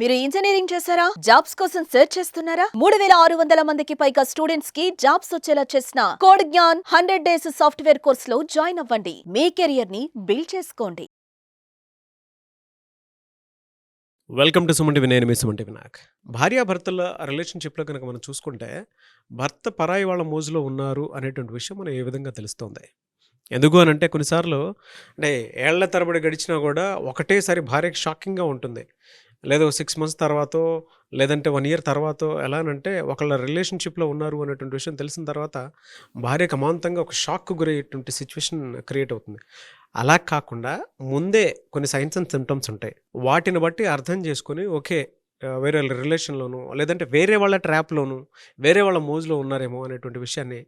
మీరు ఇంజనీరింగ్ చేశారా? జాబ్స్ కోసం సెర్చ్ చేస్తున్నారా? మూడు వేల ఆరు వందల మందికి పైగా స్టూడెంట్స్కి జాబ్స్ వచ్చేలా చేసిన code Gnan hundred days software కోర్స్లో జాయిన్ అవ్వండి. మీ కెరియర్ని బిల్డ్ చేసుకోండి. వెల్కమ్ టు సుమంటి నేను మీ సుమంటి వినాయక్ భార్యాభర్తల రిలేషన్షిప్లో కనుక మనం చూసుకుంటే భర్త పరాయి వాళ్ళ మోజులో ఉన్నారు అనేటువంటి విషయం మనం ఏ విధంగా తెలుస్తుంది? ఎందుకు అని అంటే కొన్నిసార్లు అంటే ఏళ్ళ తరబడి గడిచినా కూడా ఒకటేసారి భార్యకి షాకింగ్గా ఉంటుంది. లేదా సిక్స్ మంత్స్ తర్వాత లేదంటే వన్ ఇయర్ తర్వాత ఎలా అంటే ఒకళ్ళ రిలేషన్షిప్లో ఉన్నారు అనేటువంటి విషయం తెలిసిన తర్వాత భార్యకు అమాంతంగా ఒక షాక్ గురయ్యేటువంటి సిచ్యువేషన్ క్రియేట్ అవుతుంది. అలా కాకుండా ముందే కొన్ని సైన్స్ అండ్ సిమ్టమ్స్ ఉంటాయి. వాటిని బట్టి అర్థం చేసుకొని ఓకే వేరే వాళ్ళ రిలేషన్లోను లేదంటే వేరే వాళ్ళ ట్రాప్లోను వేరే వాళ్ళ మోజులో ఉన్నారేమో అనేటువంటి విషయాన్ని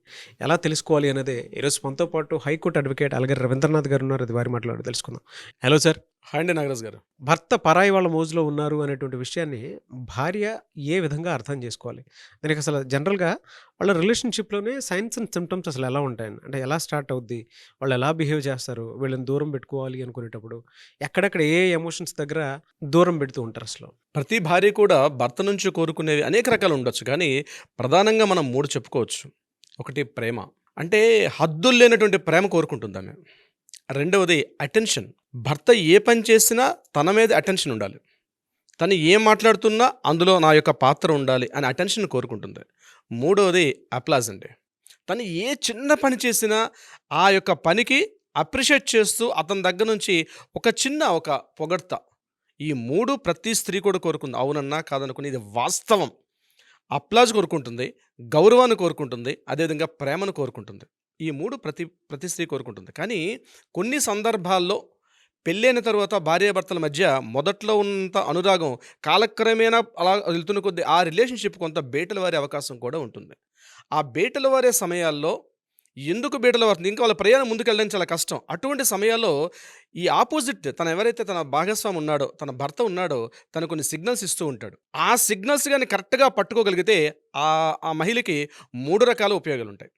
ఎలా తెలుసుకోవాలి అనేది ఈరోజు మనతో పాటు హైకోర్టు అడ్వకేట్ అలాగే రవీంద్రనాథ్ గారు ఉన్నారు. అది వారి మాట్లాడి తెలుసుకుందాం. Hello sir. హాయ్ అండి నాగరాజ్ గారు. భర్త పరాయి వాళ్ళ మోజులో ఉన్నారు అనేటువంటి విషయాన్ని భార్య ఏ విధంగా అర్థం చేసుకోవాలి? దానికి అసలు జనరల్గా వాళ్ళ రిలేషన్షిప్లోనే సైన్స్ అండ్ సిమ్టమ్స్ అసలు ఎలా ఉంటాయని అంటే ఎలా స్టార్ట్ అవుద్ది? వాళ్ళు ఎలా బిహేవ్ చేస్తారు? వీళ్ళని దూరం పెట్టుకోవాలి అనుకునేటప్పుడు ఎక్కడెక్కడ ఏ ఎమోషన్స్ దగ్గర దూరం పెడుతూ ఉంటారు అసలు? ప్రతి భార్య కూడా భర్త నుంచి కోరుకునేవి అనేక రకాలు ఉండొచ్చు కానీ ప్రధానంగా మనం మూడు చెప్పుకోవచ్చు. ఒకటి ప్రేమ. అంటే హద్దులు లేనటువంటి ప్రేమ కోరుకుంటుంది ఆమె. రెండవది అటెన్షన్ భర్త ఏ పని చేసినా తన మీద అటెన్షన్ ఉండాలి. తను ఏం మాట్లాడుతున్నా అందులో నా యొక్క పాత్ర ఉండాలి అని అటెన్షన్ కోరుకుంటుంది. మూడవది అప్లాజ్ అండి. తను ఏ చిన్న పని చేసినా ఆ యొక్క పనికి అప్రిషియేట్ చేస్తూ అతని దగ్గర నుంచి ఒక చిన్న ఒక పొగడ్త ఈ మూడు ప్రతి స్త్రీ కూడా కోరుకుంది. అవునన్నా కాదనుకుని ఇది వాస్తవం. అప్లాజ్ కోరుకుంటుంది గౌరవాన్ని కోరుకుంటుంది అదేవిధంగా ప్రేమను కోరుకుంటుంది. ఈ మూడు ప్రతి ప్రతి స్త్రీ కోరుకుంటుంది. కానీ కొన్ని సందర్భాల్లో పెళ్ళైన తర్వాత భార్యాభర్తల మధ్య మొదట్లో ఉన్నంత అనురాగం కాలక్రమేణా అలా వెళ్తున్న కొద్దీ ఆ రిలేషన్షిప్ కొంత బేటలు వారే అవకాశం కూడా ఉంటుంది. ఆ బేటలు వారే సమయాల్లో ఎందుకు బీటలు వారుతుంది ఇంకా వాళ్ళ ప్రయాణం ముందుకెళ్ళడం చాలా కష్టం. అటువంటి సమయాల్లో ఈ ఆపోజిట్ తన ఎవరైతే తన భాగస్వామి ఉన్నాడో తన భర్త ఉన్నాడో తను కొన్ని సిగ్నల్స్ ఇస్తూ ఉంటాడు. ఆ సిగ్నల్స్ కానీ కరెక్ట్గా పట్టుకోగలిగితే ఆ ఆ మహిళకి మూడు రకాల ఉపయోగాలు ఉంటాయి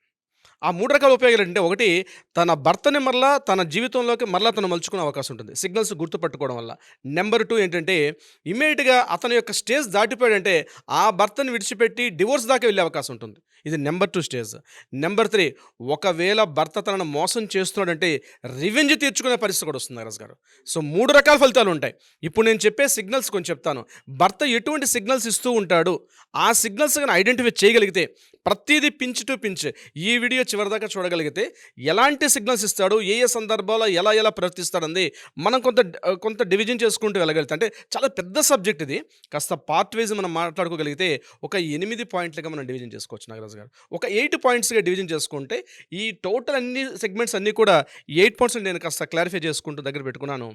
ఆ మూడు రకాల ఉపయోగాలు అంటే ఒకటి తన భర్తని మరలా తన జీవితంలోకి మరలా తను మలుచుకునే అవకాశం ఉంటుంది. సిగ్నల్స్ గుర్తుపట్టుకోవడం వల్ల. నెంబర్ టూ ఏంటంటే ఇమీడియట్గా అతని యొక్క స్టేజ్ దాటిపోయాడంటే ఆ భర్తని విడిచిపెట్టి డివోర్స్ దాకా వెళ్ళే అవకాశం ఉంటుంది. ఇది number two stage. Number three ఒకవేళ భర్త తనను మోసం చేస్తున్నాడంటే రివెంజ్ తీర్చుకునే పరిస్థితి కూడా వస్తుంది నగరాజ్ గారు. సో మూడు రకాల ఫలితాలు ఉంటాయి. ఇప్పుడు నేను చెప్పే సిగ్నల్స్ కొంచెం చెప్తాను. భర్త ఎటువంటి సిగ్నల్స్ ఇస్తూ ఉంటాడు ఆ సిగ్నల్స్ కానీ ఐడెంటిఫై చేయగలిగితే ప్రతిదీ పించ్ టు పించ్. ఈ వీడియో చివరిదాకా చూడగలిగితే ఎలాంటి సిగ్నల్స్ ఇస్తాడు ఏ ఏ సందర్భాల్లో ఎలా ఎలా ప్రవర్తిస్తాడంది మనం కొంత కొంత డివిజన్ చేసుకుంటూ వెళ్ళగలిగితే అంటే చాలా పెద్ద సబ్జెక్ట్ ఇది. కాస్త పార్ట్ వైజ్ మనం మాట్లాడుకోగలిగితే ఒక ఎనిమిది పాయింట్లుగా మనం డివిజన్ చేసుకోవచ్చు నాగరాజు గారు. ఒక ఎయిట్ పాయింట్స్గా డివిజన్ చేసుకుంటే ఈ టోటల్ అన్ని సెగ్మెంట్స్ అన్నీ కూడా ఎయిట్ పాయింట్స్ నేను కాస్త క్లారిఫై చేసుకుంటూ దగ్గర పెట్టుకున్నాను.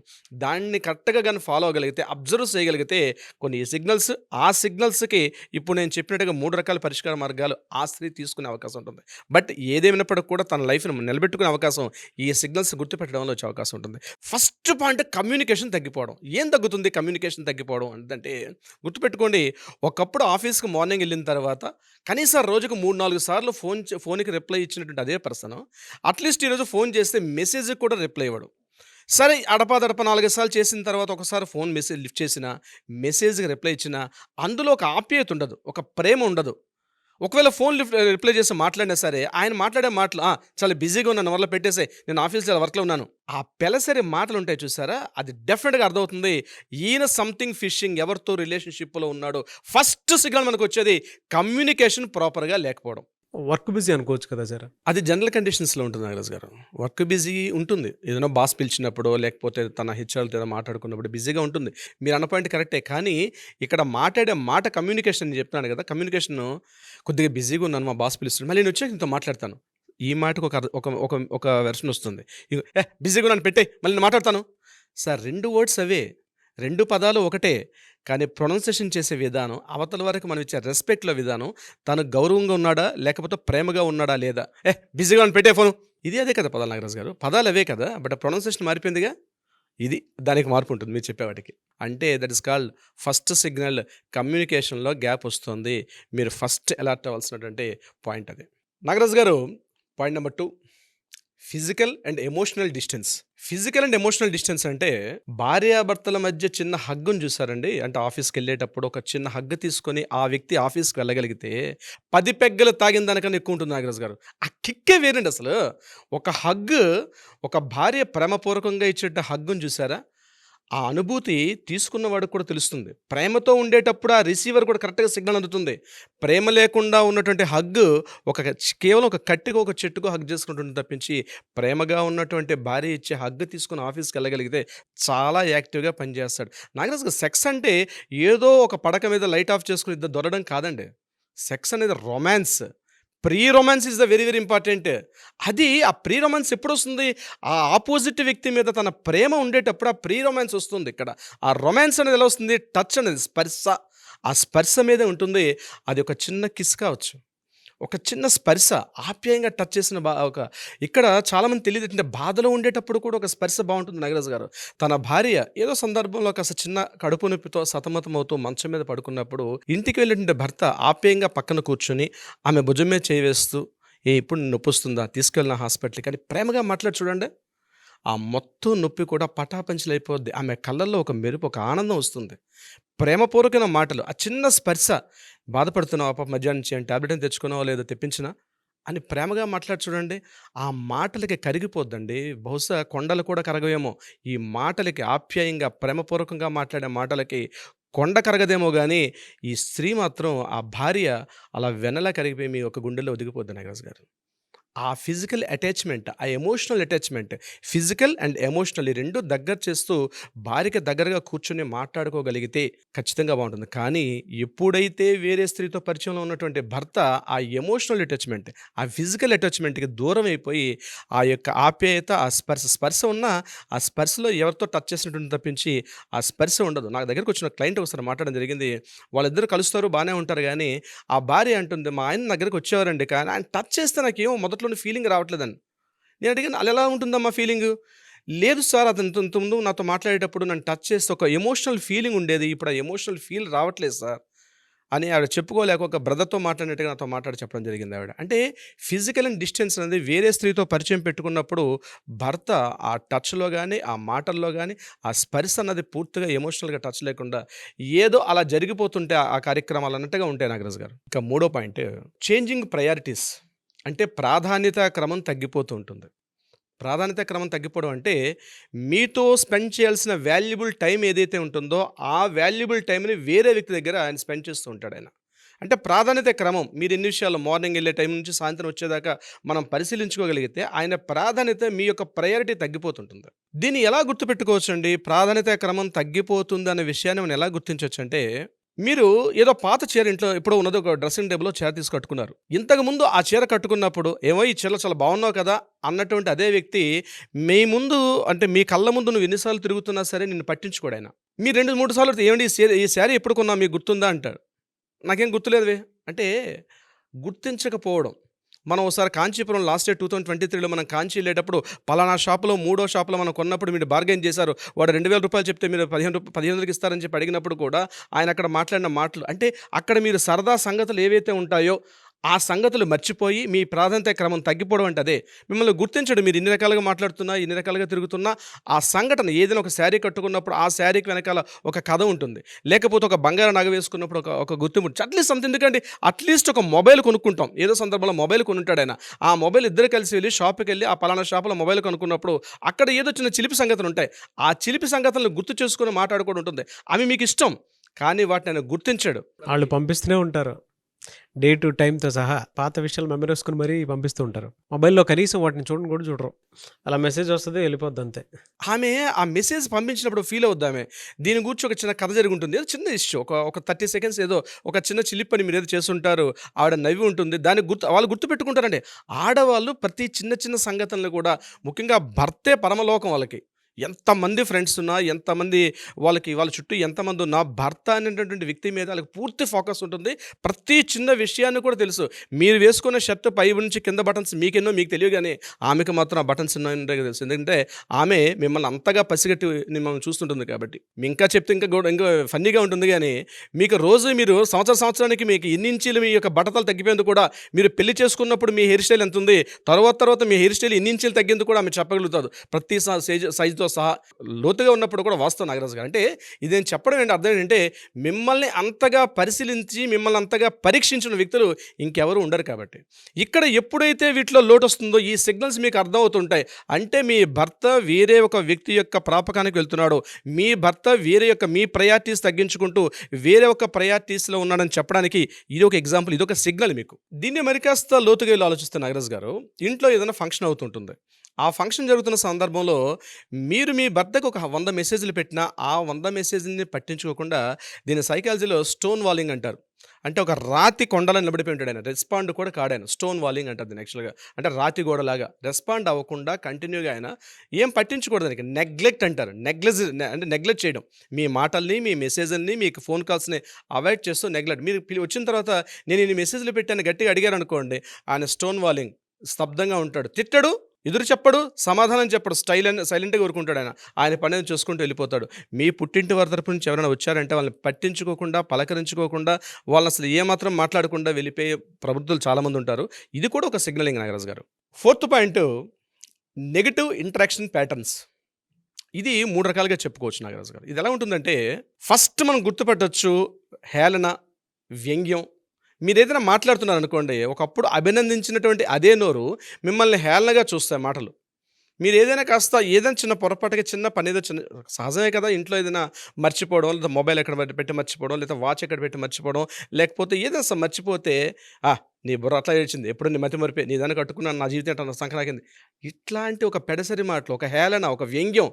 దాన్ని కరెక్ట్గా కానీ ఫాలో అవ్వగలిగితే అబ్జర్వ్ చేయగలిగితే కొన్ని సిగ్నల్స్ ఆ సిగ్నల్స్కి ఇప్పుడు నేను చెప్పినట్టుగా మూడు రకాల పరిష్కార మార్గాలు ఆ స్త్రీ తీసుకునే అవకాశం ఉంటుంది. బట్ ఏదేమైనప్పటికీ కూడా తన లైఫ్ను నిలబెట్టుకునే అవకాశం ఈ సిగ్నల్స్ గుర్తుపెట్టడంలో వచ్చే అవకాశం ఉంటుంది. ఫస్ట్ పాయింట్ కమ్యూనికేషన్ తగ్గిపోవడం. ఏం తగ్గుతుంది కమ్యూనికేషన్ తగ్గిపోవడం అంటే గుర్తుపెట్టుకోండి ఒకప్పుడు ఆఫీస్కి మార్నింగ్ వెళ్ళిన తర్వాత కనీసం రోజుకు మూడు నాలుగు సార్లు ఫోన్ ఫోన్కి రిప్లై ఇచ్చినటువంటి అదే పర్సన్ అట్లీస్ట్ ఈరోజు ఫోన్ చేస్తే మెసేజ్కి కూడా రిప్లై ఇవ్వడు. సరే అడపాదడప నాలుగు సార్లు చేసిన తర్వాత ఒకసారి ఫోన్ మెసేజ్ లిఫ్ట్ చేసిన మెసేజ్కి రిప్లై ఇచ్చినా అందులో ఒక ఆప్యాయత ఉండదు ఒక ప్రేమ ఉండదు. ఒకవేళ ఫోన్ లిఫ్ట్ రిప్లై చేసి మాట్లాడినా సరే ఆయన మాట్లాడే మాటలు చాలా బిజీగా ఉన్నాను వల్ల పెట్టేసే నేను ఆఫీస్ చాలా వర్క్లో ఉన్నాను. ఆ పెలసరి మాటలు ఉంటాయి చూసారా? అది డెఫినెట్గా అర్థమవుతుంది. ఈయన సంథింగ్ ఫిషింగ్ ఎవరితో రిలేషన్షిప్లో ఉన్నాడు ఫస్ట్ సిగ్నల్ మనకు వచ్చేది కమ్యూనికేషన్ ప్రాపర్గా లేకపోవడం. వర్క్ బిజీ అనుకోవచ్చు కదా సార్ అది జనరల్ కండిషన్స్లో ఉంటుంది నాగరాజ్ గారు. వర్క్ బిజీ ఉంటుంది. ఏదైనా బాస్ పిలిచినప్పుడు లేకపోతే తన హెచ్ఆర్లతో ఏదో మాట్లాడుకున్నప్పుడు బిజీగా ఉంటుంది. మీరు అన్న పాయింట్ కరెక్టే కానీ ఇక్కడ మాట్లాడే మాట కమ్యూనికేషన్ నేను చెప్తున్నాను కదా కమ్యూనికేషన్ కొద్దిగా బిజీగా ఉన్నాను మా బాస్ పిలుస్తున్నాను మళ్ళీ నేను వచ్చాక నీతో మాట్లాడతాను. ఈ మాటకు ఒక ఒక ఒక ఒక వెర్షన్ వస్తుంది. బిజీగా ఉన్నాను పెట్టే మళ్ళీ నేను మాట్లాడతాను. సార్ రెండు వర్డ్స్ అవే. రెండు పదాలు ఒకటే కానీ ప్రొనౌన్సియేషన్ చేసే విధానం అవతల వరకు మనం ఇచ్చే రెస్పెక్ట్లో విధానం తను గౌరవంగా ఉన్నాడా లేకపోతే ప్రేమగా ఉన్నాడా లేదా? ఏ బిజీగా ఉన్నాను, పెట్టే ఫోను. ఇది అదే కదా పదాలు నాగరాజు గారు. పదాలు అవే కదా బట్ ప్రొనౌన్సియేషన్ మారిపోయిందిగా? ఇది దానికి మార్పు ఉంటుంది మీరు చెప్పేవాటికి అంటే that is called first signal కమ్యూనికేషన్లో గ్యాప్ వస్తుంది. మీరు ఫస్ట్ అలర్ట్ అవ్వాల్సినటువంటి పాయింట్ అది. Nagaraju garu point number two physical and emotional distance. Physical and emotional distance అంటే భార్యాభర్తల మధ్య చిన్న హగ్గును చూసారండి. అంటే ఆఫీస్కి వెళ్ళేటప్పుడు ఒక చిన్న హగ్గు తీసుకొని ఆ వ్యక్తి ఆఫీస్కి వెళ్ళగలిగితే పది పెగ్గలు తాగిన దానికన్నా ఎక్కువ ఉంటుంది నాగరాజు గారు. ఆ కిక్కే వేరండి అసలు. ఒక హగ్గు ఒక భార్య ప్రేమపూర్వకంగా ఇచ్చేట హగ్గును చూసారా? ఆ అనుభూతి తీసుకున్నవాడికి కూడా తెలుస్తుంది. ప్రేమతో ఉండేటప్పుడు ఆ రిసీవర్ కూడా కరెక్ట్గా సిగ్నల్ అందుతుంది. ప్రేమ లేకుండా ఉన్నటువంటి హగ్ ఒక కేవలం ఒక కట్టిగా ఒక చెట్టుకు హగ్ చేసుకుంటుంది తప్పించి ప్రేమగా ఉన్నటువంటి భార్య ఇచ్చే హగ్ తీసుకుని ఆఫీస్కి వెళ్ళగలిగితే చాలా యాక్టివ్గా పనిచేస్తాడు. నాగరాజు గారు సెక్స్ అంటే ఏదో ఒక పడక మీద లైట్ ఆఫ్ చేసుకుని ఇద్దరు దొరడం కాదండి. సెక్స్ అనేది romance. Pre romance is the very very important అది ఆ ప్రీ రొమాన్స్ ఎప్పుడు వస్తుంది ఆ ఆపోజిట్ వ్యక్తి మీద తన ప్రేమ ఉండేటప్పుడు ఆ ప్రీ రొమాన్స్ వస్తుంది ఇక్కడ. ఆ రొమాన్స్ అనేది ఎలా వస్తుంది? టచ్ అనేది స్పర్శ. ఆ స్పర్శ మీదే ఉంటుంది. అది ఒక చిన్న కిస్ కావచ్చు. ఒక చిన్న స్పర్శ ఆప్యాయంగా టచ్ చేసిన బా ఒక ఇక్కడ చాలామంది తెలియదు. అంటే బాధలో ఉండేటప్పుడు కూడా ఒక స్పర్శ బాగుంటుంది నాగరాజు గారు. తన భార్య ఏదో సందర్భంలో కాస్త చిన్న కడుపు నొప్పితో సతమతమవుతూ మంచం మీద పడుకున్నప్పుడు ఇంటికి వెళ్ళినటువంటి భర్త ఆప్యాయంగా పక్కన కూర్చొని ఆమె భుజం మీద చేవేస్తూ ఏ ఇప్పుడు నొప్పి వస్తుందా? తీసుకెళ్ళిన హాస్పిటల్కి కానీ ప్రేమగా మాట్లాడి చూడండి. ఆ మొత్తం నొప్పి కూడా పటాపంచలైపోద్ది. ఆమె కళ్ళల్లో ఒక మెరుపు ఒక ఆనందం వస్తుంది. ప్రేమపూర్వకమైన మాటలు ఆ చిన్న స్పర్శ బాధపడుతున్నావు పాప మధ్యాహ్నం నుంచి టాబ్లెట్ తెచ్చుకున్నావో లేదో తెప్పించినా? అని ప్రేమగా మాట్లాడి చూడండి ఆ మాటలకి కరిగిపోద్దండి. బహుశా కొండలు కూడా కరగవేమో. ఈ మాటలకి ఆప్యాయంగా ప్రేమపూర్వకంగా మాట్లాడే మాటలకి కొండ కరగదేమో కానీ ఈ స్త్రీ మాత్రం ఆ భార్య అలా వెనలా కరిగిపోయి మీ ఒక గుండెల్లో ఒదిగిపోద్ది నాగరాజు గారు. ఆ ఫిజికల్ అటాచ్మెంట్ ఆ emotional attachment physical and emotional ఈ రెండు దగ్గర చేస్తూ భార్యకి దగ్గరగా కూర్చొని మాట్లాడుకోగలిగితే ఖచ్చితంగా బాగుంటుంది. కానీ ఎప్పుడైతే వేరే స్త్రీతో పరిచయంలో ఉన్నటువంటి భర్త ఆ ఎమోషనల్ అటాచ్మెంట్ ఆ ఫిజికల్ అటాచ్మెంట్కి దూరం అయిపోయి ఆ యొక్క ఆప్యాయత ఆ స్పర్శ స్పర్శ ఉన్న ఆ స్పర్శలో ఎవరితో టచ్ చేసినటువంటి తప్పించి ఆ స్పర్శ ఉండదు. నాకు దగ్గరకు వచ్చిన క్లయింట్ ఒకసారి మాట్లాడడం జరిగింది. వాళ్ళిద్దరు కలుస్తారు బాగానే ఉంటారు కానీ ఆ భార్య అంటుంది మా ఆయన దగ్గరకు వచ్చేవారండి కానీ ఆయన టచ్ చేస్తే నాకేమో మొదట్లోని ఫీలింగ్ రావట్లేదని నేను అడిగాను అలా ఎలా ఉంటుందమ్మా ఫీలింగ్ లేదు సార్ అతను ఇంత ముందు నాతో మాట్లాడేటప్పుడు నన్ను టచ్ చేస్తే ఒక ఎమోషనల్ ఫీలింగ్ ఉండేది. ఇప్పుడు ఆ ఎమోషనల్ ఫీల్ రావట్లేదు సార్. అని ఆవిడ చెప్పుకోలేక ఒక బ్రదర్తో మాట్లాడినట్టుగా నాతో మాట్లాడి చెప్పడం జరిగింది ఆవిడ. అంటే ఫిజికల్ అండ్ డిస్టెన్స్ అనేది వేరే స్త్రీతో పరిచయం పెట్టుకున్నప్పుడు భర్త ఆ టచ్లో కానీ ఆ మాటల్లో కానీ ఆ స్పర్శ అన్నది పూర్తిగా ఎమోషనల్గా టచ్ లేకుండా ఏదో అలా జరిగిపోతుంటే ఆ- ఆ కార్యక్రమాలు అన్నట్టుగా ఉంటాయి నాగరాజు గారు. ఇంకా మూడో పాయింట్ చేంజింగ్ ప్రయారిటీస్ అంటే ప్రాధాన్యత క్రమం తగ్గిపోతూ ఉంటుంది. ప్రాధాన్యత క్రమం తగ్గిపోవడం అంటే మీతో స్పెండ్ చేయాల్సిన వాల్యుబుల్ టైం ఏదైతే ఉంటుందో ఆ వాల్యుబుల్ టైంని వేరే వ్యక్తి దగ్గర ఆయన స్పెండ్ చేస్తూ ఉంటాడు ఆయన. అంటే ప్రాధాన్యత క్రమం మీరు ఎన్ని విషయాలు మార్నింగ్ వెళ్ళే టైం నుంచి సాయంత్రం వచ్చేదాకా మనం పరిశీలించుకోగలిగితే ఆయన ప్రాధాన్యత మీ యొక్క ప్రయారిటీ తగ్గిపోతుంటుంది. దీన్ని ఎలా గుర్తుపెట్టుకోవచ్చు అండి ప్రాధాన్యత క్రమం తగ్గిపోతుంది అనే విషయాన్ని మనం ఎలా గుర్తించవచ్చు అంటే మీరు ఏదో పాత చీర ఇంట్లో ఎప్పుడో ఉన్నది ఒక డ్రెస్సింగ్ టేబుల్లో చీర తీసి కట్టుకున్నారు. ఇంతకు ముందు ఆ చీర కట్టుకున్నప్పుడు ఏమో ఈ చీర చాలా బాగున్నావు కదా అన్నటువంటి అదే వ్యక్తి మీ ముందు అంటే మీ కళ్ళ ముందు నువ్వు ఎన్నిసార్లు తిరుగుతున్నా సరే నిన్ను పట్టించుకోడు ఆయన. మీ రెండు మూడు సార్లు ఏమండి ఈ ఈ శారీ ఎప్పుడు కొన్నా మీకు గుర్తుందా? అంటాడు. నాకేం గుర్తులేదువే. అంటే గుర్తించకపోవడం. మనం ఒకసారి Kanchipuram last year two thousand twenty త్రీలో మనం కాంచీ వెళ్ళేటప్పుడు పలానా షాపులో మూడో షాపులో మనం కొన్నప్పుడు మీరు బార్గెన్ చేశారు. వాడు రెండు వేల రూపాయలు చెప్తే మీరు పదిహేను పదిహేను వందలకి ఇస్తారని చెప్పి అడిగినప్పుడు కూడా ఆయన అక్కడ మాట్లాడిన మాటలు అంటే అక్కడ మీరు సరదా సంగతులు ఏవైతే ఉంటాయో ఆ సంగతులు మర్చిపోయి మీ ప్రాధాన్యత క్రమం తగ్గిపోవడం అంటే అదే. మిమ్మల్ని గుర్తించడం మీరు ఇన్ని రకాలుగా మాట్లాడుతున్నా ఇన్ని రకాలుగా తిరుగుతున్నా ఆ సంఘటన ఏదైనా ఒక శారీ కట్టుకున్నప్పుడు ఆ శారీకి వెనకాల ఒక కథ ఉంటుంది. లేకపోతే ఒక బంగారు నగ వేసుకున్నప్పుడు ఒక ఒక గుర్తింపు అట్లీస్ట్ అంత ఎందుకండి అట్లీస్ట్ ఒక మొబైల్ కొనుక్కుంటాం. ఏదో సందర్భంలో మొబైల్ కొనుంటాడు ఆయన ఆ మొబైల్ ఇద్దరు కలిసి వెళ్ళి షాప్కి వెళ్ళి ఆ పలానా షాపులో మొబైల్ కొనుక్కున్నప్పుడు అక్కడ ఏదో చిన్న చిలిపి సంగతులు ఉంటాయి. ఆ చిలిపి సంగతులను గుర్తు చేసుకుని మాట్లాడుకోవడం ఉంటుంది. అవి మీకు ఇష్టం. కానీ వాటిని ఆయన గుర్తించాడు. వాళ్ళు పంపిస్తూనే ఉంటారు. డే టు టైంతో సహా పాత విషయాలు మెమరీ మరీ పంపిస్తూ ఉంటారు. మొబైల్లో కనీసం వాటిని చూడని కూడా చూడరు. అలా మెసేజ్ వస్తుంది వెళ్ళిపోద్ది అంతే. ఆమె ఆ మెసేజ్ పంపించినప్పుడు ఫీల్ అవుద్ది ఆమె. దీని గురించి ఒక చిన్న కథ జరుగుతుంది ఏదో చిన్న ఇష్యూ ఒక ఒక థర్టీ సెకండ్స్ ఏదో ఒక చిన్న చిలిప్ పని మీరు ఏదో చేస్తుంటారు. ఆవిడ నవ్వి ఉంటుంది. దాన్ని గుర్తు వాళ్ళు గుర్తు పెట్టుకుంటారండి ఆడవాళ్ళు ప్రతి చిన్న చిన్న సంగతులను కూడా ముఖ్యంగా భర్తే పరమలోకం వాళ్ళకి. ఎంతమంది ఫ్రెండ్స్ ఉన్నా ఎంతమంది వాళ్ళకి వాళ్ళ చుట్టూ ఎంతమంది ఉన్నా భర్త అనేటటువంటి వ్యక్తి మీద వాళ్ళకి పూర్తి ఫోకస్ ఉంటుంది. ప్రతి చిన్న విషయాన్ని కూడా తెలుసు. మీరు వేసుకున్న షర్ట్ పై నుంచి కింద బటన్స్ మీకెన్నో మీకు తెలియదు కానీ ఆమెకు మాత్రం ఆ బటన్స్ ఉన్నాయని తెలుసు. ఎందుకంటే ఆమె మిమ్మల్ని అంతగా పసిగట్టి మిమ్మల్ని చూస్తుంటుంది కాబట్టి. మీ ఇంకా చెప్తే ఇంకా కూడా ఇంకా ఫన్నీగా ఉంటుంది కానీ మీకు రోజు మీరు సంవత్సర సంవత్సరానికి మీకు ఎన్ని ఇంచీలు మీ యొక్క బట్టతలు తగ్గిపోయేందుకు కూడా మీరు పెళ్ళి చేసుకున్నప్పుడు మీ హెయిర్ స్టైల్ ఎంత ఉంది? తర్వాత తర్వాత మీ హెయిర్ స్టైల్ ఎన్ని ఇంచీలు తగ్గేందుకు కూడా ఆమె చెప్పగలుగుతారు. ప్రతి సైజ్ సైజుతో సహా లోతుగా ఉన్నప్పుడు కూడా వాస్తవం నాగరాజు గారు. అంటే ఇది నేను చెప్పడం ఏంటి అర్థం ఏంటంటే మిమ్మల్ని అంతగా పరిశీలించి మిమ్మల్ని అంతగా పరీక్షించిన వ్యక్తులు ఇంకెవరు ఉండరు కాబట్టి. ఇక్కడ ఎప్పుడైతే వీటిలో లోటు వస్తుందో ఈ సిగ్నల్స్ మీకు అర్థమవుతుంటాయి. అంటే మీ భర్త వేరే ఒక వ్యక్తి యొక్క ప్రాపకానికి వెళ్తున్నాడు. మీ భర్త వేరే యొక్క మీ ప్రయారిటీస్ తగ్గించుకుంటూ వేరే ఒక ప్రయారిటీస్లో ఉన్నాడని చెప్పడానికి ఇది ఒక ఎగ్జాంపుల్ ఇది ఒక సిగ్నల్ మీకు. దీన్ని మరి కాస్త లోతుగా వెళ్ళి ఆలోచిస్తే నాగరాజ్ గారు ఇంట్లో ఏదైనా ఫంక్షన్ అవుతుంటుంది. ఆ ఫంక్షన్ జరుగుతున్న సందర్భంలో మీరు మీ భర్తకు ఒక వంద మెసేజ్లు పెట్టినా ఆ వంద మెసేజ్ని పట్టించుకోకుండా దీని సైకాలజీలో స్టోన్ వాలింగ్ అంటారు. అంటే ఒక రాతి కొండలో నిలబడిపోయి ఉంటాడు ఆయన రెస్పాండ్ కూడా కాడాను. స్టోన్ వాలింగ్ అంటారు దీన్ని యాక్చువల్గా. అంటే రాతి గోడలాగా. రెస్పాండ్ అవ్వకుండా కంటిన్యూగా ఆయన ఏం పట్టించకూడదు దానికి. నెగ్లెక్ట్ అంటారు. నెగ్లెజ్ అంటే నెగ్లెక్ట్ చేయడం. మీ మాటల్ని మీ మెసేజ్ని మీకు ఫోన్ కాల్స్ని అవాయిడ్ చేస్తూ నెగ్లెక్ట్. మీరు వచ్చిన తర్వాత నేను ఇన్ని మెసేజ్లు పెట్టాను గట్టిగా అడిగారు అనుకోండి ఆయన స్టోన్ వాలింగ్ స్తబ్దంగా ఉంటాడు. తిట్టడు. ఎదురు చెప్పడు సమాధానం చెప్పడు స్టైల్ అని సైలెంట్గా ఊరుకుంటాడు ఆయన. ఆయన పని చూసుకుంటూ వెళ్ళిపోతాడు. మీ పుట్టింటి వారి తరపు నుంచి ఎవరైనా వచ్చారంటే వాళ్ళని పట్టించుకోకుండా పలకరించుకోకుండా వాళ్ళని అసలు ఏమాత్రం మాట్లాడకుండా వెళ్ళిపోయే ప్రభుత్వాలు చాలామంది ఉంటారు. ఇది కూడా ఒక సిగ్నలింగ్ నాగరాజు గారు. Fourth point negative interaction patterns ఇది మూడు రకాలుగా చెప్పుకోవచ్చు నాగరాజు గారు. ఇది ఎలా ఉంటుందంటే ఫస్ట్ మనం గుర్తుపట్టొచ్చు హేళన వ్యంగ్యం మీరు ఏదైనా మాట్లాడుతున్నారు అనుకోండి ఒకప్పుడు అభినందించినటువంటి అదే నోరు మిమ్మల్ని హేళనగా చూస్తాయి మాటలు. మీరు ఏదైనా కాస్త ఏదైనా చిన్న పొరపాటుగా చిన్న పని ఏదో చిన్న సహజమే కదా ఇంట్లో ఏదైనా మర్చిపోవడం లేదా మొబైల్ ఎక్కడ పెట్టి- మర్చిపోవడం లేదా వాచ్ ఎక్కడ పెట్టి మర్చిపోవడం లేకపోతే ఏదైనా మర్చిపోతే ఆ నీ బుర్ర అట్లా ఏడ్చింది ఎప్పుడు నీ మతి మరిపోయి నీ దాన్ని కట్టుకున్నాను నా జీవితం ఎట్లా సంక్రాకింది ఇట్లాంటి ఒక పెడసరి మాటలు ఒక హేళన ఒక వ్యంగ్యం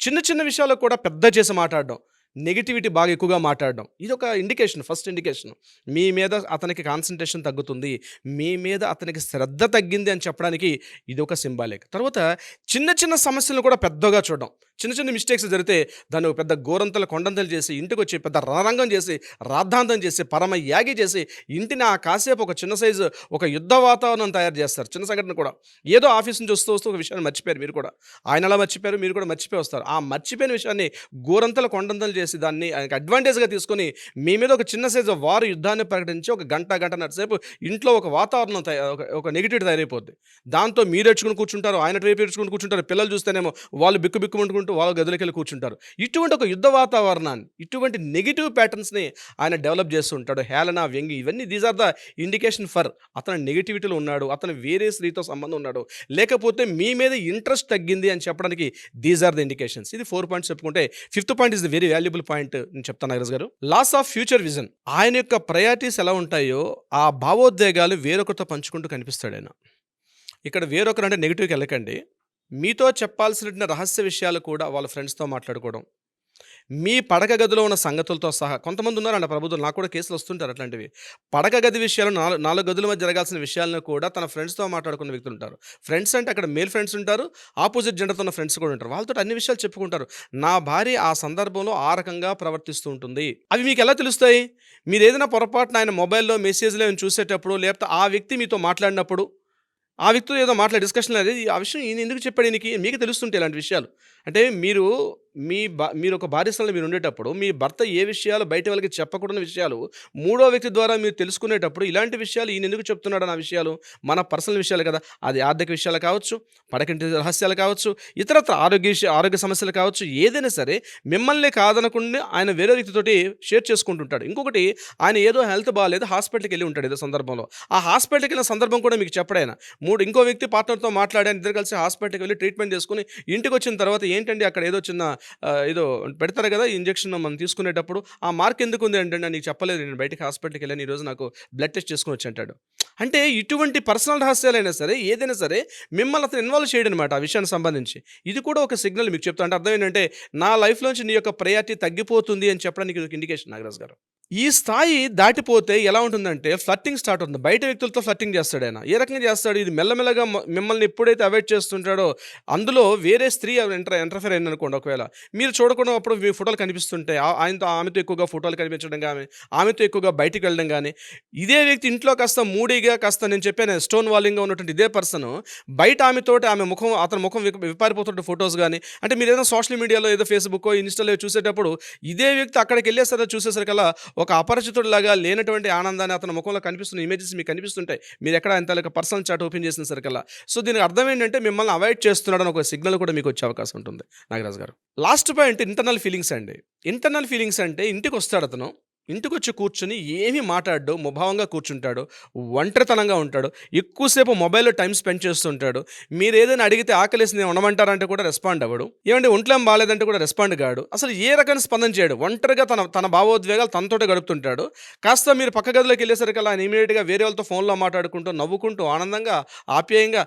చిన్న చిన్న విషయాల్లో కూడా పెద్ద చేసి మాట్లాడడం. నెగిటివిటీ బాగా ఎక్కువగా మాట్లాడడం. ఇది ఒక ఇండికేషన్ ఫస్ట్ ఇండికేషన్. మీ మీద అతనికి కాన్సన్ట్రేషన్ తగ్గుతుంది. మీ మీద అతనికి శ్రద్ధ తగ్గింది అని చెప్పడానికి ఇది ఒక సింబాలిక్. తర్వాత చిన్న చిన్న సమస్యలను కూడా పెద్దగా చూడడం. చిన్న చిన్న మిస్టేక్స్ జరిగితే దాన్ని ఒక పెద్ద గోరంతలు కొండంతలు చేసి ఇంటికి వచ్చి పెద్ద రణరంగం చేసి రాద్ధాంతం చేసి పరమ యాగి చేసి ఇంటిని ఆ కాసేపు ఒక చిన్న సైజు ఒక యుద్ధ వాతావరణం తయారు చేస్తారు. చిన్న సంఘటన కూడా. ఏదో ఆఫీస్ నుంచి వస్తూ వస్తూ ఒక విషయాన్ని మర్చిపోయారు మీరు కూడా. ఆయన అలా మర్చిపోయారు మీరు కూడా మర్చిపోయి వస్తారు. ఆ మర్చిపోయిన విషయాన్ని గోరంతల కొండంతలు చేసి దాన్ని ఆయనకి అడ్వాంటేజ్గా తీసుకొని మీ మీద ఒక చిన్న సైజు వారు యుద్ధాన్ని ప్రకటించి ఒక గంట గంట సేపు ఇంట్లో ఒక వాతావరణం ఒక ఒక నెగిటివ్ తయారైపోద్ది. దాంతో మీరు ఏడ్చుకుని కూర్చుంటారు ఆయన రేపు ఏడ్చుకుని కూర్చుంటారు పిల్లలు చూస్తేనేమో వాళ్ళు బిక్కు బిక్కుమంటుకుంటూ వాళ్ళ గదులకి వెళ్ళి కూర్చుంటారు. ఇటువంటి ఒక యుద్ధ వాతావరణాన్ని ఇటువంటి నెగిటివ్ ప్యాటర్న్స్ని ఆయన డెవలప్ చేస్తూ ఉంటాడు. హేళన వ్యంగి ఇవన్నీ these are the indication for అతను నెగిటివిటీలో ఉన్నాడు అతను వేరే స్త్రీతో సంబంధం ఉన్నాడు. లేకపోతే మీ మీద ఇంట్రెస్ట్ తగ్గింది అని చెప్పడానికి దీస్ ఆర్ ద ఇండికేషన్స్ ఇది ఫోర్ పాయింట్స్ చెప్పుకుంటే fifth point is the very valuable point నేను చెప్తాను నగరజ్ గారు. లాస్ ఆఫ్ ఫ్యూచర్ విజన్ ఆయన యొక్క ప్రయారిటీస్ ఎలా ఉంటాయో ఆ భావోద్వేగాలు వేరొకరితో పంచుకుంటూ కనిపిస్తాడు ఆయన. ఇక్కడ వేరొకరు అంటే నెగిటివ్కి వెళ్ళకండి. మీతో చెప్పాల్సిన రహస్య విషయాలు కూడా వాళ్ళ ఫ్రెండ్స్తో మాట్లాడుకోవడం. మీ పడక గదిలో ఉన్న సంగతులతో సహా కొంతమంది ఉన్నారండి ప్రభుత్వం నాకు కూడా కేసులు వస్తుంటారు అట్లాంటివి. పడక గది విషయాలు నాలుగు నాలుగు గదుల మధ్య జరగాల్సిన విషయాలను కూడా తన ఫ్రెండ్స్తో మాట్లాడుకున్న వ్యక్తులు ఉంటారు. ఫ్రెండ్స్ అంటే అక్కడ మేల్ ఫ్రెండ్స్ ఉంటారు ఆపోజిట్ జెండర్తో ఉన్న ఫ్రెండ్స్ కూడా ఉంటారు. వాళ్ళతో అన్ని విషయాలు చెప్పుకుంటారు. నా భార్య ఆ సందర్భంలో ఆ రకంగా ప్రవర్తిస్తూ ఉంటుంది. అవి మీకు ఎలా తెలుస్తాయి? మీరు ఏదైనా పొరపాటున ఆయన మొబైల్లో మెసేజ్లో ఏమైనా చూసేటప్పుడు లేకపోతే ఆ వ్యక్తి మీతో మాట్లాడినప్పుడు ఆ వ్యక్తితో ఏదో మాట్లాడే డిస్కషన్ అనేది ఆ విషయం ఈయన ఎందుకు చెప్పాడు ఈయనకి మీకు తెలుస్తుంటే ఇలాంటి విషయాలు. అంటే మీరు మీ బా మీరు ఒక భార్యస్థలంలో మీరు ఉండేటప్పుడు మీ భర్త ఏ విషయాలు బయట వాళ్ళకి చెప్పకూడని విషయాలు మూడో వ్యక్తి ద్వారా మీరు తెలుసుకునేటప్పుడు ఇలాంటి విషయాలు ఈయన ఎందుకు చెప్తున్నాడు ఆ విషయాలు మన పర్సనల్ విషయాలు కదా అది ఆర్థిక విషయాలు కావచ్చు పడకంటి రహస్యాలు కావచ్చు ఇతరత్ర ఆరోగ్య విషయ ఆరోగ్య సమస్యలు కావచ్చు ఏదైనా సరే మిమ్మల్ని కాదనకుండా ఆయన వేరే వ్యక్తితోటి షేర్ చేసుకుంటుంటాడు. ఇంకొకటి ఆయన ఏదో హెల్త్ బాగాలేదు హాస్పిటల్కి వెళ్ళి ఉంటాడు ఏదో సందర్భంలో. ఆ హాస్పిటల్కి వెళ్ళిన సందర్భం కూడా మీకు చెప్పడాయన మూడు ఇంకో వ్యక్తి పార్ట్నర్తో మాట్లాడాను ఇద్దరు కలిసి హాస్పిటల్కి వెళ్ళి ట్రీట్మెంట్ చేసుకుని ఇంటికి వచ్చిన తర్వాత ఏంటండి అక్కడ ఏదో చిన్న ఏదో పెడతారు కదా ఇంజక్షన్ మనం తీసుకునేటప్పుడు ఆ మార్క్ ఎందుకు ఉంది అంటే నీకు చెప్పలేదు నేను బయటకి హాస్పిటల్కి వెళ్ళాను ఈరోజు నాకు బ్లడ్ టెస్ట్ చేసుకుని వచ్చి అంటాడు. అంటే ఇటువంటి పర్సనల్ రహస్యాలైనా సరే ఏదైనా సరే మిమ్మల్ని అతను ఇన్వాల్వ్ చేయడం అనమాట ఆ విషయానికి సంబంధించి. ఇది కూడా ఒక సిగ్నల్ మీకు చెప్తా అంటే అర్థం ఏంటంటే నా లైఫ్లోంచి నీ యొక్క ప్రయారిటీ తగ్గిపోతుంది అని చెప్పడానికి ఇది ఒక ఇండికేషన్ నాగరాజ్ గారు. ఈ స్థాయి దాటిపోతే ఎలా ఉంటుందంటే ఫ్లట్టింగ్ స్టార్ట్ అవుతుంది. బయట వ్యక్తులతో ఫ్లట్టింగ్ చేస్తాడు ఆయన. ఏ రకంగా చేస్తాడు? ఇది మెల్లమెల్లగా మిమ్మల్ని ఎప్పుడైతే అవాయిడ్ చేస్తుంటాడో అందులో వేరే స్త్రీ ఎంటర్ ఎంటర్ఫేర్ అయింది అనుకోండి ఒకవేళ. మీరు చూడకుండా అప్పుడు మీ ఫోటోలు కనిపిస్తుంటాయి. ఆ- ఆయనతో ఆమెతో ఎక్కువగా ఫోటోలు కనిపించడం కానీ ఆమెతో ఎక్కువగా బయటికి వెళ్ళడం కానీ ఇదే వ్యక్తి ఇంట్లో కాస్త మూడీగా కాస్త నేను చెప్పాను స్టోన్ వాలింగ్గా ఉన్నటువంటి ఇదే పర్సన్ బయట ఆమెతోటి ఆమె ముఖం అతని ముఖం విక- విపారిపోతుంటే ఫొటోస్ కానీ అంటే మీరు ఏదైనా సోషల్ మీడియాలో ఏదో ఫేస్బుక్ ఇన్స్టాలో చూసేటప్పుడు ఇదే వ్యక్తి అక్కడికి వెళ్ళేసరికి చూసేసరికల్లా ఒక అపరిచితుడిలాగా లేనటువంటి ఆనందాన్ని అతని ముఖంలో కనిపిస్తున్న ఇమేజెస్ మీకు కనిపిస్తుంటాయి. మీరు ఎక్కడ అంత పర్సనల్ చాట్ ఓపెన్ చేసిన సరికల్లా. సో దీనికి అర్థం ఏంటంటే మిమ్మల్ని అవాయిడ్ చేస్తున్నాడని ఒక సిగ్నల్ కూడా మీకు వచ్చే అవకాశం ఉంటుంది. నాగరాజు గారు. లాస్ట్ పాయింట్ ఇంటర్నల్ ఫీలింగ్స్ అండి. ఇంటర్నల్ ఫీలింగ్స్ అంటే ఇంటికి వస్తాడు అతను. ఇంటికి వచ్చి కూర్చుని ఏమీ మాట్లాడడు ముభావంగా కూర్చుంటాడు ఒంటరితనంగా ఉంటాడు ఎక్కువసేపు మొబైల్లో టైం స్పెండ్ చేస్తుంటాడు. మీరు ఏదైనా అడిగితే ఆకలేసి నేను ఉండమంటారంటే కూడా రెస్పాండ్ అవ్వడు. ఏమంటే ఒంట్లో ఏం బాగాలేదంటే కూడా రెస్పాండ్ కాడు. అసలు ఏ రకమైన స్పందన చేయడు. ఒంటరిగా తన తన భావోద్వేగాలు తనతోటే గడుపుతుంటాడు. కాస్త మీరు పక్క గదిలోకి వెళ్ళేసరికి ఆయన ఇమీడియట్గా వేరే వాళ్ళతో ఫోన్లో మాట్లాడుకుంటూ నవ్వుకుంటూ ఆనందంగా ఆప్యాయంగా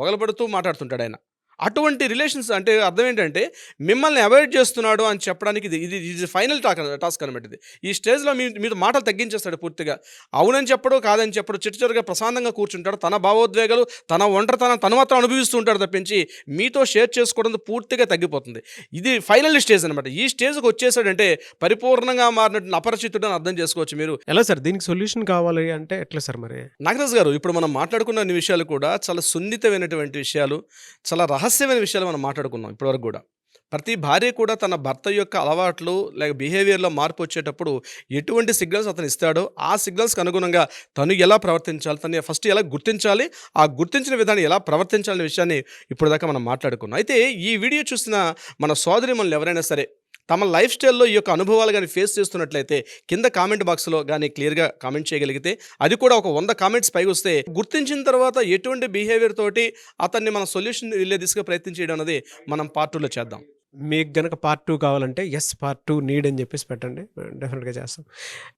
వగలబడుతూ మాట్లాడుతుంటాడు ఆయన. అటువంటి రిలేషన్స్ అంటే అర్థం ఏంటంటే మిమ్మల్ని అవాయిడ్ చేస్తున్నాడు అని చెప్పడానికి ఇది ఇది ఇది ఫైనల్ టాక్ టాస్క్ అనమాట ఇది. ఈ స్టేజ్లో మీ మీరు మాటలు తగ్గించేస్తాడు పూర్తిగా. అవునని చెప్పడు కాదని చెప్పడు చిట్టుచరుగా ప్రశాంతంగా కూర్చుంటాడు. తన భావోద్వేగాలు తన ఒంటరితనం తను మాత్రం అనుభవిస్తూ ఉంటాడు తప్పించి మీతో షేర్ చేసుకోవడం పూర్తిగా తగ్గిపోతుంది. ఇది ఫైనల్ స్టేజ్ అనమాట ఈ స్టేజ్కి వచ్చేసాడంటే పరిపూర్ణంగా మారినట్టు అపరిచితుడు అని అర్థం చేసుకోవచ్చు మీరు. ఎలా సార్? దీనికి సొల్యూషన్ కావాలి అంటే ఎట్లా సార్ మరి? నాగరాజు గారు ఇప్పుడు మనం మాట్లాడుకున్న విషయాలు కూడా చాలా సున్నితమైనటువంటి విషయాలు చాలా రహస్యమైన విషయాలు మనం మాట్లాడుకున్నాం ఇప్పటివరకు కూడా. ప్రతి భార్య కూడా తన భర్త యొక్క అలవాట్లు లేక బిహేవియర్లో మార్పు వచ్చేటప్పుడు ఎటువంటి సిగ్నల్స్ అతను ఇస్తాడో ఆ సిగ్నల్స్కి అనుగుణంగా తను ఎలా ప్రవర్తించాలి తను ఫస్ట్ ఎలా గుర్తించాలి ఆ గుర్తించిన విధానం ఎలా ప్రవర్తించాలనే విషయాన్ని ఇప్పటిదాకా మనం మాట్లాడుకున్నాం. అయితే ఈ వీడియో చూసిన మన సోదరి మనల్ని ఎవరైనా సరే తమ లైఫ్ స్టైల్లో ఈ యొక్క అనుభవాలు కానీ ఫేస్ చేస్తున్నట్లయితే కింద కామెంట్ బాక్స్లో కానీ క్లియర్గా కామెంట్ చేయగలిగితే అది కూడా ఒక వంద కామెంట్స్ పైకి వస్తే గుర్తించిన తర్వాత ఎటువంటి బిహేవియర్ తోటి అతన్ని మన సొల్యూషన్ వెళ్ళే దిశగా ప్రయత్నం చేయడం అనేది మనం పార్టీలో చేద్దాం. మీకు గనక పార్ట్ టూ కావాలంటే ఎస్ పార్ట్ టూ నీడ్ అని చెప్పేసి పెట్టండి. డెఫినెట్గా చేస్తాం.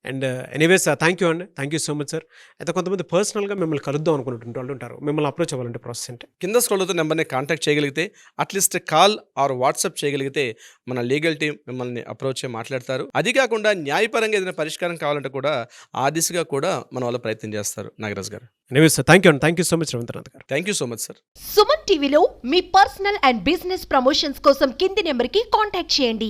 అండ్ ఎనీవేస్ థ్యాంక్ యూ అండి. Thank you so much sir అయితే కొంతమంది పర్సనల్గా మిమ్మల్ని కలుద్దాం అనుకున్నటువంటి వాళ్ళు ఉంటారు. మిమ్మల్ని అప్రోచ్ అవ్వాలంటే ప్రాసెస్ అంటే కింద స్క్రోల్ నెంబర్ని కాంటాక్ట్ చేయగలిగితే అట్లీస్ట్ కాల్ ఆర్ వాట్సాప్ చేయగలిగితే మన లీగల్ టీం మిమ్మల్ని అప్రోచ్ మాట్లాడతారు. అది కాకుండా న్యాయపరంగా ఏదైనా పరిష్కారం కావాలంటే కూడా ఆ దిశగా కూడా మన వాళ్ళు ప్రయత్నం చేస్తారు. నాగరాజ్ గారు. ఎనీవేస్ థ్యాంక్ యూ అండి thank you so much Ravindranath గారు thank you so much sir Suman టీవీలో మీ పర్సనల్ అండ్ బిజినెస్ ప్రమోషన్స్ కోసం కింది నెంబర్కి కాంటాక్ట్ చేయండి.